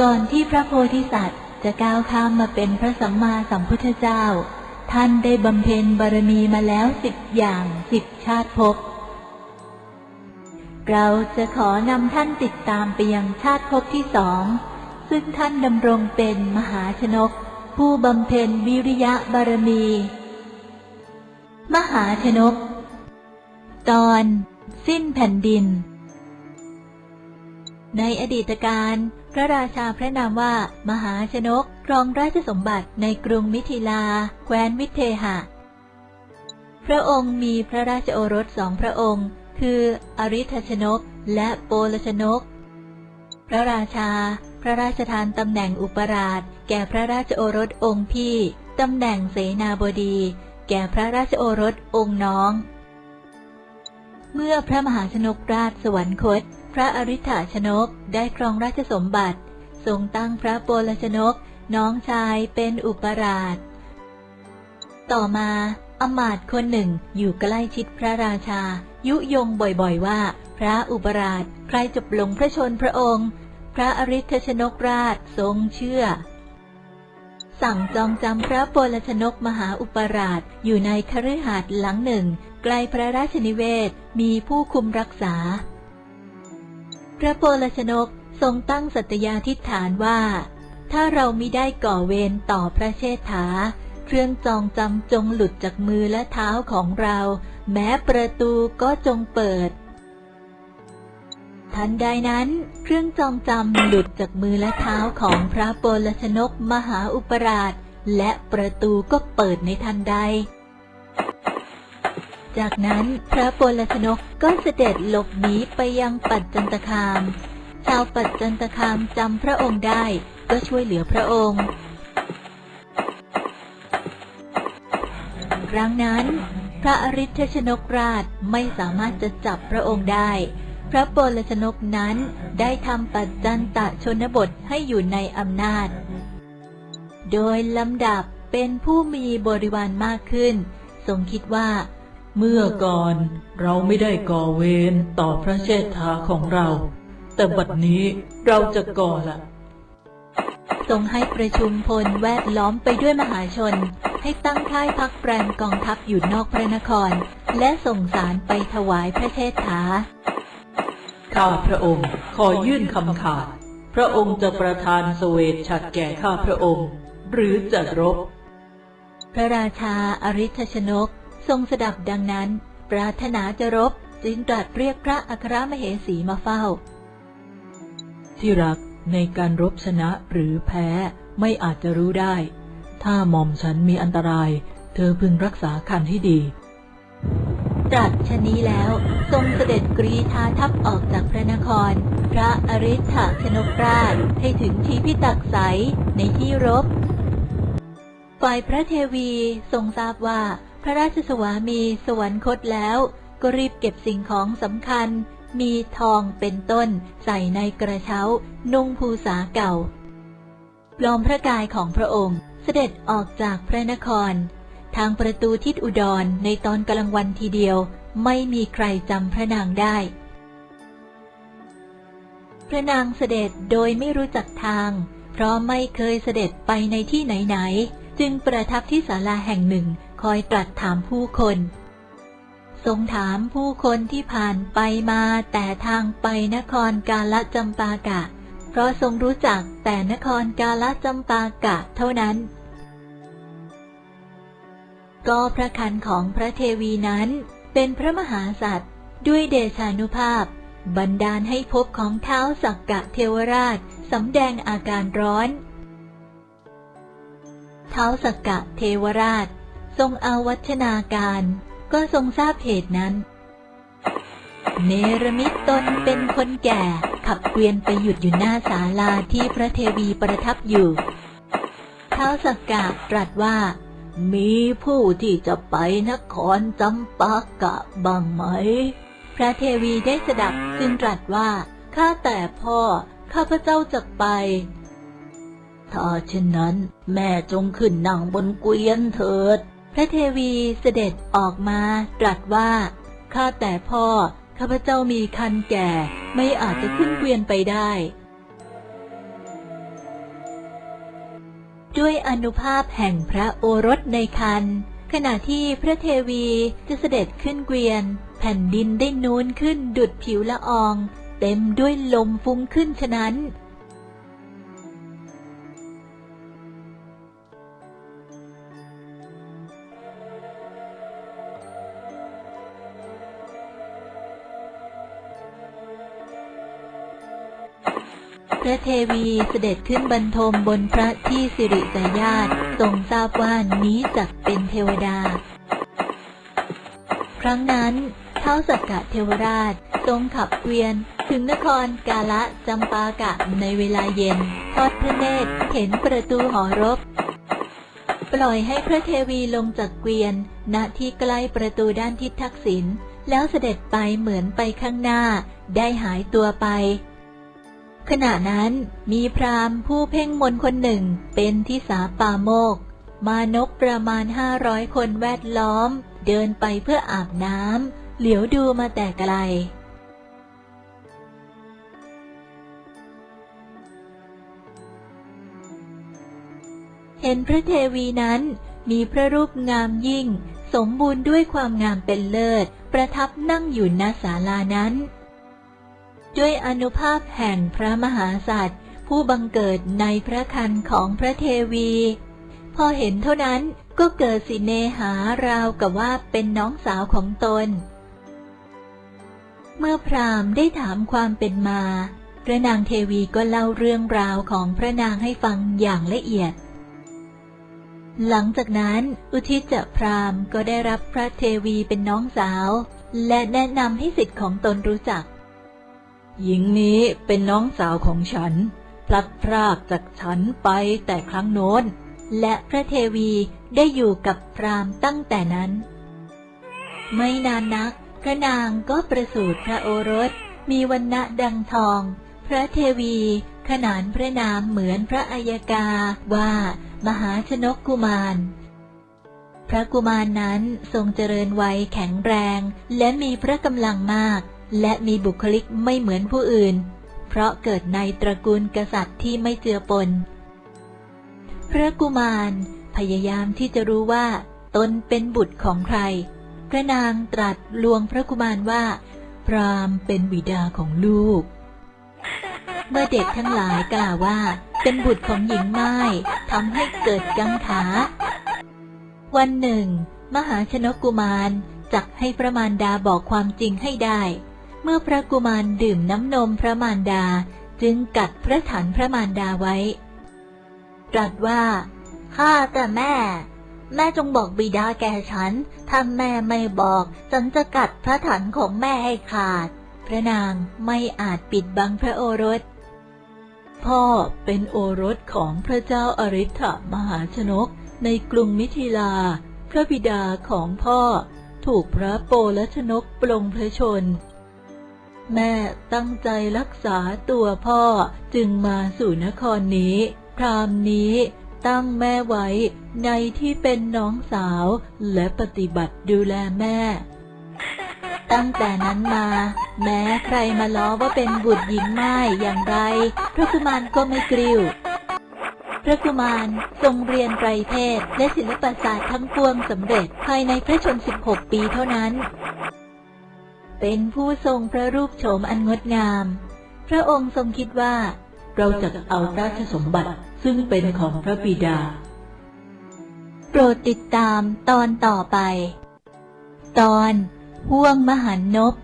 ก่อนที่พระโพธิสัตว์จะก้าวข้ามมาเป็นพระสัมมาสัมพุทธเจ้า ท่านได้บำเพ็ญบารมีมาแล้วสิบอย่างสิบชาติภพ เราจะขอนำท่านติดตามไปยังชาติภพที่สอง ซึ่งท่านดำรงเป็นมหาชนก ผู้บำเพ็ญวิริยะบารมี มหาชนก ตอน สิ้นแผ่นดิน ในอดีตการ พระราชาพระนามว่า มหาชนก ครองราชสมบัติในกรุงมิถิลา แคว้นวิเทหะ พระองค์มีพระราชโอรสสองพระองค์ คืออริธชนกและโปลชนก พระราชา พระราชทานตำแหน่งอุปราช แก่พระราชโอรสองค์พี่ ตำแหน่งเสนาบดี แก่พระราชโอรสองค์น้อง เมื่อพระมหาชนกราชสวรรคต พระอริ t ชนกได้ครองราชสมบัติ ทรงตั้งพระโปลชนก น้องชายเป็นอุปราช ต่อมาอมาตคนหนึ่งอยู่ใกล้ชิดพระราชา ยุยงบ่อยๆว่า พระอุปราชใครจบลงพระชนพระองค์ พระอริ t ชนกราชทรงเชื่อ สั่งจองจำพระโปลชนกมหาอุปราชอยู่ในคฤหาสน์หลังหนึ่งไกล้พระราชนิเวศมีผู้คุมรักษา พระโปลชนกทรงตั้งสัตยาธิษฐานว่า ถ้าเรามิได้ก่อเวรต่อพระเชษฐา เครื่องจองจำจงหลุดจากมือและเท้าของเรา แม้ประตูก็จงเปิด ทันใดนั้น เครื่องจองจำหลุดจากมือและเท้าของพระโปลชนกมหาอุปราช และประตูก็เปิดในทันใด จากนั้นพระโปลชนกก็เสด็จหลบหนีไปยังปัจจันตคาม ชาวปัจจันตคามจำพระองค์ได้ก็ช่วยเหลือพระองค์ ครั้งนั้นพระอริ t ชนกราชไม่สามารถจะจับพระองค์ได้ พระโปลชนกนั้นได้ทำปัจจันตชนบทให้อยู่ในอำนาจ โดยลำดับเป็นผู้มีบริวารมากขึ้น ทรงคิดว่า เมื่อก่อนเราไม่ได้ก่อเวรต่อพระเชษฐาของเรา แต่บัดนี้เราจะก่อละทรงให้ประชุมพลแวดล้อมไปด้วยมหาชน ให้ตั้งค่ายพักแปรมกองทัพอยู่นอกพระนคร และส่งสารไปถวายพระเชษฐา ข้าพระองค์ขอยื่นคำขาด พระองค์จะประทานสเวทฉัดแก่ข้าพระองค์ หรือจะรบ พระราชาอริธชนก ทรงสดับดังนั้น ปรารถนาจะรบจึงตรัสเรียกพระอัครมเหสีมาเฝ้า ที่รักในการรบชนะหรือแพ้ไม่อาจจะรู้ได้ ถ้าหม่อมฉันมีอันตราย เธอพึงรักษาคันให้ดี ตรัสชะนี้แล้วทรงเสด็จกรีธาทัพออกจากพระนคร พระอริ t ชนกราชให้ถึงที่พิตักใสในที่รบ ฝ่ายพระเทวีทรงทราบว่า พระราชสวามีสวรรคตแล้ว ก็รีบเก็บสิ่งของสำคัญ มีทองเป็นต้น ใส่ในกระเช้า นุ่งภูษาเก่าปลอมพระกายของพระองค์ เสด็จออกจากพระนคร ทางประตูทิศอุดรในตอนกลางวันทีเดียว ไม่มีใครจำพระนางได้ พระนางเสด็จโดยไม่รู้จักทาง เพราะไม่เคยเสด็จไปในที่ไหนๆจึงประทับที่ศาลาแห่งหนึ่ง คอยตรัสถามผู้คน ทรงถามผู้คนที่ผ่านไปมาแต่ทางไปนครกาลจำปากะ เพราะทรงรู้จักแต่นครกาลจำปากะเท่านั้น ก็พระคันของพระเทวีนั้น เป็นพระมหาสัตว์ด้วยเดชานุภาพ บันดาลให้พบของเท้าสักกะเทวราชสำแดงอาการร้อน เท้าสักกะเทวราช ทรงเอาวัชนาการ ก็ทรงทราบเหตุนั้น เนรมิตตนเป็นคนแก่ ขับเกวียนไปหยุดอยู่หน้าศาลาที่พระเทวีประทับอยู่เท้าสักกะตรัสว่า มีผู้ที่จะไปนครจำปากะบ้างไหม พระเทวีได้สดับจึงตรัสว่า ข้าแต่พ่อ ข้าพระเจ้าจะไปถ้าเช่นนั้น แม่จงขึ้นนั่งบนเกวียนเถิด พระเทวีเสด็จออกมาตรัสว่า ข้าแต่พ่อ ข้าพเจ้ามีคันแก่ ไม่อาจจะขึ้นเกวียนไปได้ ด้วยอนุภาพแห่งพระโอรสในคัน ขณะที่พระเทวีจะเสด็จขึ้นเกวียน แผ่นดินได้นูนขึ้นดุดผิวละออง เต็มด้วยลมฟุ้งขึ้นฉะนั้น พระเทวีเสด็จขึ้นบรรทมบนพระที่สิริสายาตทรงทราบว่านี้จักเป็นเทวดา ครั้งนั้นเท้าสักกะเทวราชทรงขับเกวียน ถึงนครกาละจำปากะในเวลาเย็น ทอดพระเนตรเห็นประตูหอรบ ปล่อยให้พระเทวีลงจากเกวียน ณที่ใกล้ประตูด้านทิศทักษิณแล้วเสด็จไปเหมือนไปข้างหน้า ได้หายตัวไป ขณะนั้นมีพราหมณ์ผู้เพ่งมนคนหนึ่งเป็นที่สาปาโมก มานพประมาณห้าร้อยคนแวดล้อม เดินไปเพื่ออาบน้ำเหลียวดูมาแต่ไกลเห็นพระเทวีนั้นมีพระรูปงามยิ่ง สมบูรณ์ด้วยความงามเป็นเลิศ ประทับนั่งอยู่ณศาลานั้น ด้วยอนุภาพแห่งพระมหาสัตว์ ผู้บังเกิดในพระคันของพระเทวี พอเห็นเท่านั้นก็เกิดสิเนหาราวกับว่าเป็นน้องสาวของตน เมื่อพราหมณ์ได้ถามความเป็นมา พระนางเทวีก็เล่าเรื่องราวของพระนางให้ฟังอย่างละเอียดหลังจากนั้นอุทิศจะพรามก็ได้รับพระเทวีเป็นน้องสาว และแนะนำให้สิทธิ์ของตนรู้จัก หญิงนี้เป็นน้องสาวของฉัน พลัดพรากจากฉันไปแต่ครั้งโน้น และพระเทวีได้อยู่กับพรามตั้งแต่นั้น ไม่นานนัก พระนางก็ประสูติพระโอรส มีวันณะดังทอง พระเทวีขนานพระนามเหมือนพระอัยกาว่า มหาชนกกุมาร พระกุมารนั้นทรงเจริญวัยแข็งแรง และมีพระกำลังมาก และมีบุคลิกไม่เหมือนผู้อื่น เพราะเกิดในตระกูลกษัตริย์ที่ไม่เจือปน พระกุมารพยายามที่จะรู้ว่าตนเป็นบุตรของใคร พระนางตรัสลวงพระกุมารว่า พรามเป็นบิดาของลูก เมื่อเด็กทั้งหลายกล่าวว่า เป็นบุตรของหญิงไม้ทำให้เกิดกังขา วันหนึ่ง มหาชนกกุมารจักให้พระมารดาบอกความจริงให้ได้ เมื่อพระกุมารดื่มน้ำนมพระมารดาจึงกัดพระถันพระมารดาไว้ ตรัสว่า ข้าแต่แม่ แม่จงบอกบิดาแก่ฉัน ถ้าแม่ไม่บอก ฉันจะกัดพระถันของแม่ให้ขาด พระนางไม่อาจปิดบังพระโอรส พ่อเป็นโอรสของพระเจ้าอริ t มหาชนกในกรุงมิถิลา พระบิดาของพ่อ ถูกพระโปลชนกปลงพระชน แม่ตั้งใจรักษาตัวพ่อจึงมาสู่นครนี้พรามนี้ตั้งแม่ไว้ในที่เป็นน้องสาวและปฏิบัติดูแลแม่ ตั้งแต่นั้นมา แม้ใครมาล้อว่าเป็นบุตรหญิงไม้อย่างไร พระกุมารก็ไม่กริ้ว พระกุมารทรงเรียนไตรเพศและศิลปศาสตร์ทั้งปวงสำเร็จภายในพระชน 16 ปีเท่านั้น เป็นผู้ทรงพระรูปโฉมอันงดงาม พระองค์ทรงคิดว่า เราจะเอาราชสมบัติซึ่งเป็นของพระบิดา โปรดติดตามตอนต่อไป ตอนห่วงมหันนบ